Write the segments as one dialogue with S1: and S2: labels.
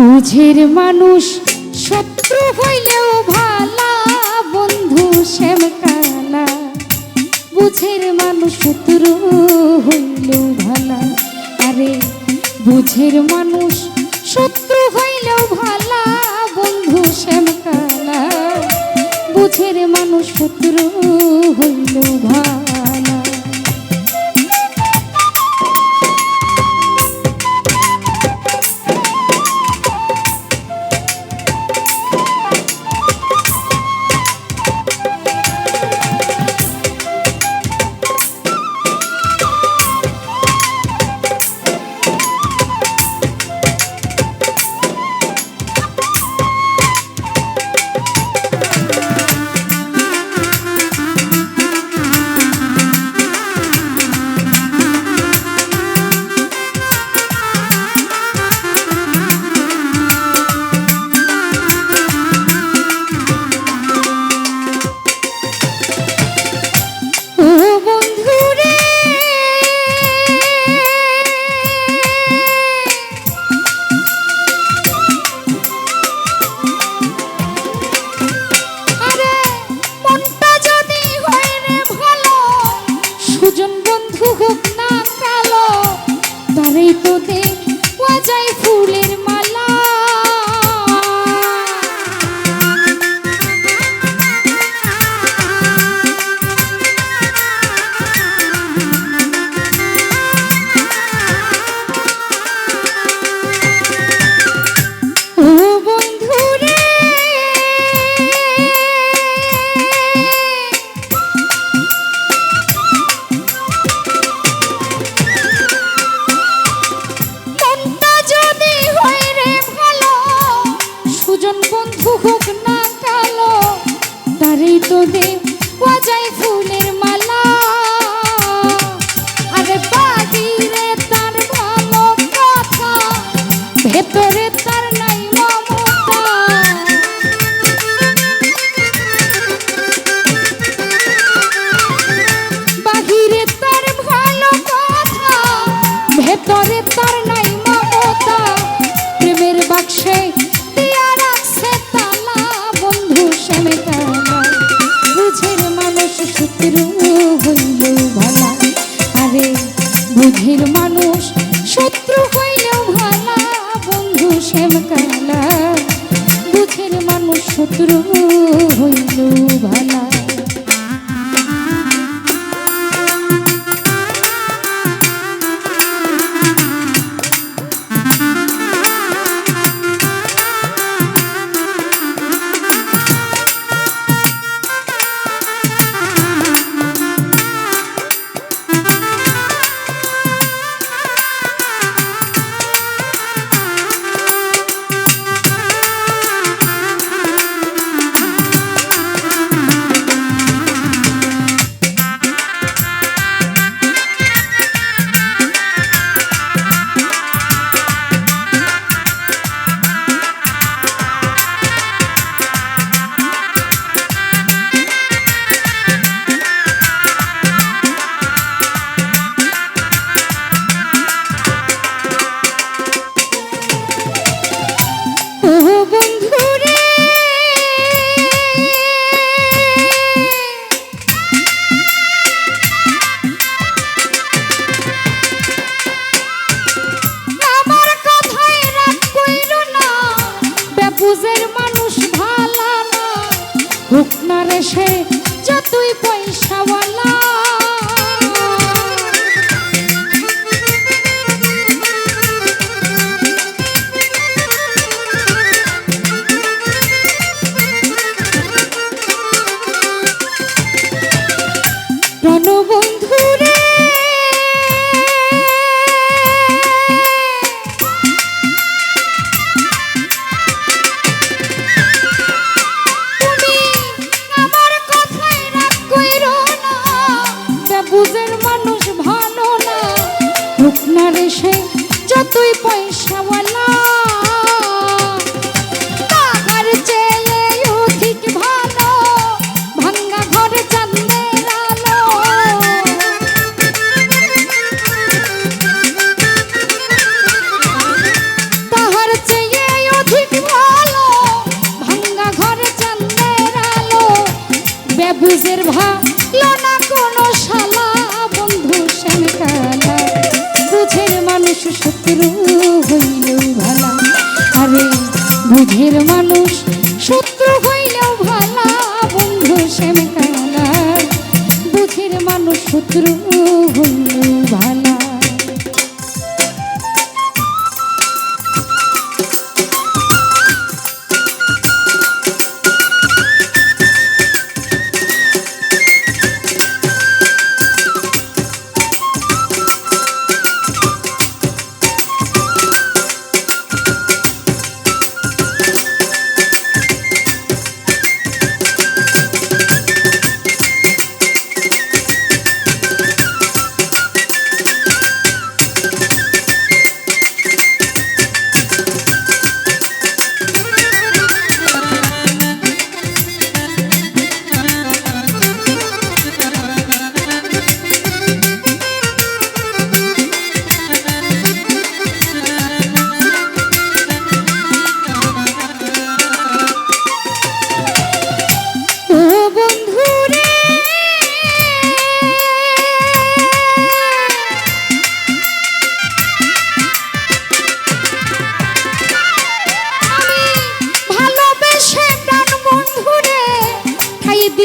S1: তুঝের মানুষ, শত্রু হইলেও ভালা। বন্ধু শ্যাম কালা। বুঝের মানুষ, শত্রু হইলেও ভালা। আরে, বুঝের মানুষ, শত্রু হইলেও ভালা। বন্ধু শ্যাম কালা। বুঝের মানুষ, শত্রু হইলেও ভালা। প্রণব সে যতই পয়সা শত্রু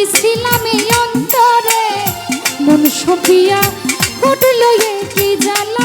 S1: দিছিলাম অন্তরে। মন সফিয়া ঘটল কি জ্বালা?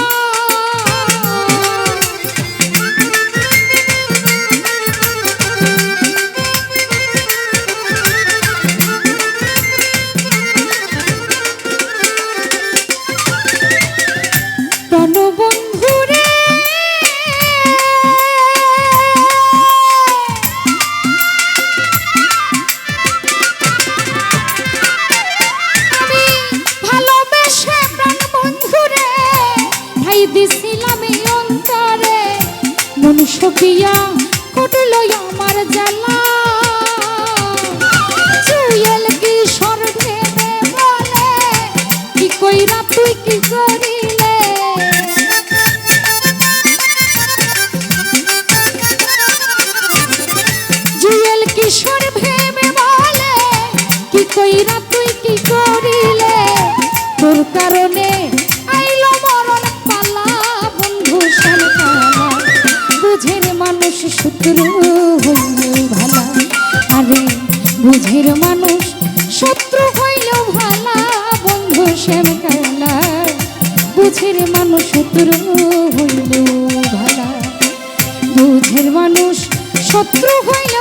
S1: মন সপিয়া কটল আমার জ্বালা। জুয়েল কিশোর ভেবে বলে কি কইরা তুই কি করিলে? জুয়েল কিশোর ভেবে বলে কি কইরা তুই কি করিলে? তোর কারণে শত্রু হইলেও ভালা। আরে, বুঝের মানুষ, শত্রু হইলেও ভালা। বন্ধু শ্যাম কালা, বুঝের মানুষ, শত্রু হইলেও ভালা। বুঝের মানুষ, শত্রু হইলেও